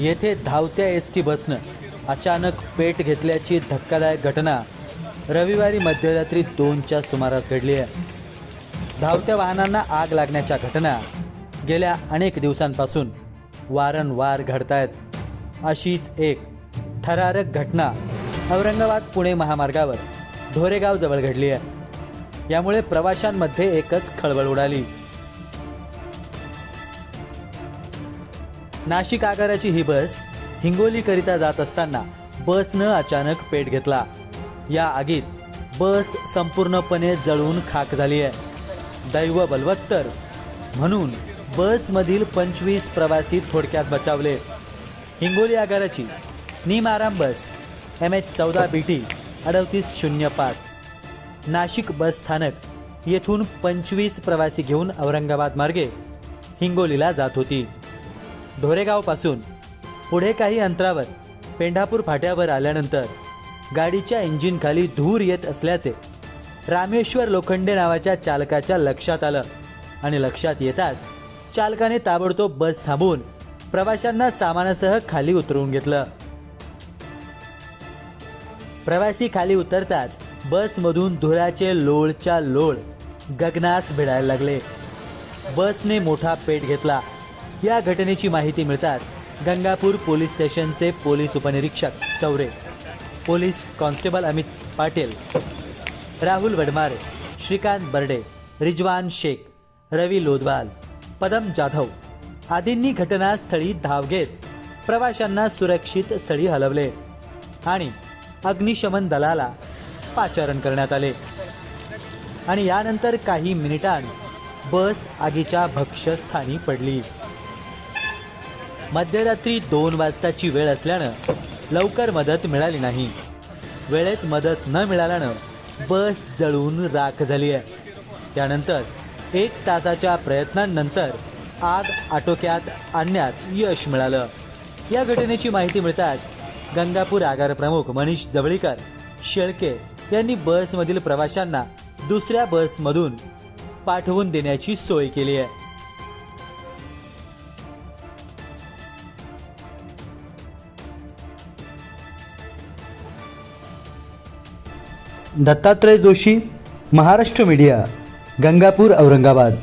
येथे धावत्या S T बसनं अचानक पेट घेतल्याची धक्कादायक घटना रविवारी मध्यरात्री दोनच्या सुमारास घडली आहे. धावत्या वाहनांना आग लागण्याच्या घटना गेल्या अनेक दिवसांपासून वारंवार घडत आहेत अशीच एक थरारक घटना औरंगाबाद पुणे महामार्गावर ढोरेगावजवळ घडली आहे. यामुळे प्रवाशांमध्ये एकच खळबळ उडाली. नाशिक आगाराची ही बस हिंगोलीकरिता जात असताना बसनं अचानक पेट घेतला. या आगीत बस संपूर्णपणे जळून खाक झाली आहे. दैव बलवत्तर म्हणून बसमधील पंचवीस प्रवासी थोडक्यात बचावले. हिंगोली आगाराची निम आराम बस एम एच चौदा बी टी अडतीस शून्य पाच. नाशिक बस स्थानक येथून पंचवीस प्रवासी घेऊन औरंगाबाद मार्गे हिंगोलीला जात होती. ढोरेगावपासून पुढे काही अंतरावर पेंढापूर फाट्यावर आल्यानंतर गाडीच्या इंजिनखाली धूर येत असल्याचे रामेश्वर लोखंडे नावाच्या चालकाच्या लक्षात आलं आणि लक्षात येताच चालकाने ताबडतोब बस थांबवून प्रवाशांना सामानासह खाली उतरवून घेतलं. प्रवासी खाली उतरताच बसमधून धुराचे लोळच्या लोळ गगनास भिडायला लागले. बसने मोठा पेट घेतला. या घटनेची माहिती मिळताच गंगापूर पोलीस स्टेशनचे पोलीस उपनिरीक्षक चौरे पोलीस कॉन्स्टेबल अमित पाटील राहुल वडमारे श्रीकांत बर्डे रिजवान शेख रवी लोधवाल पदम जाधव आदींनी घटनास्थळी धाव घेत प्रवाशांना सुरक्षित स्थळी हलवले आणि अग्निशमन दलाला पाचारण करण्यात आले. आणि यानंतर काही मिनिटांत बस आगीच्या भक्ष्यस्थानी पडली. मध्यरात्री दोन वाजताची वेळ असल्यानं लवकर मदत मिळाली नाही. वेळेत मदत न मिळाल्यानं बस जळून राख झाली आहे. त्यानंतर एक तासाच्या प्रयत्नांनंतर आग आटोक्यात आणण्यात यश मिळालं. या घटनेची माहिती मिळताच गंगापूर आगार प्रमुख मनीष जवळीकर शेळके यांनी बसमधील प्रवाशांना दुसऱ्या बसमधून पाठवून देण्याची सोय केली आहे. दत्तात्रय जोशी महाराष्ट्र मीडिया गंगापूर औरंगाबाद.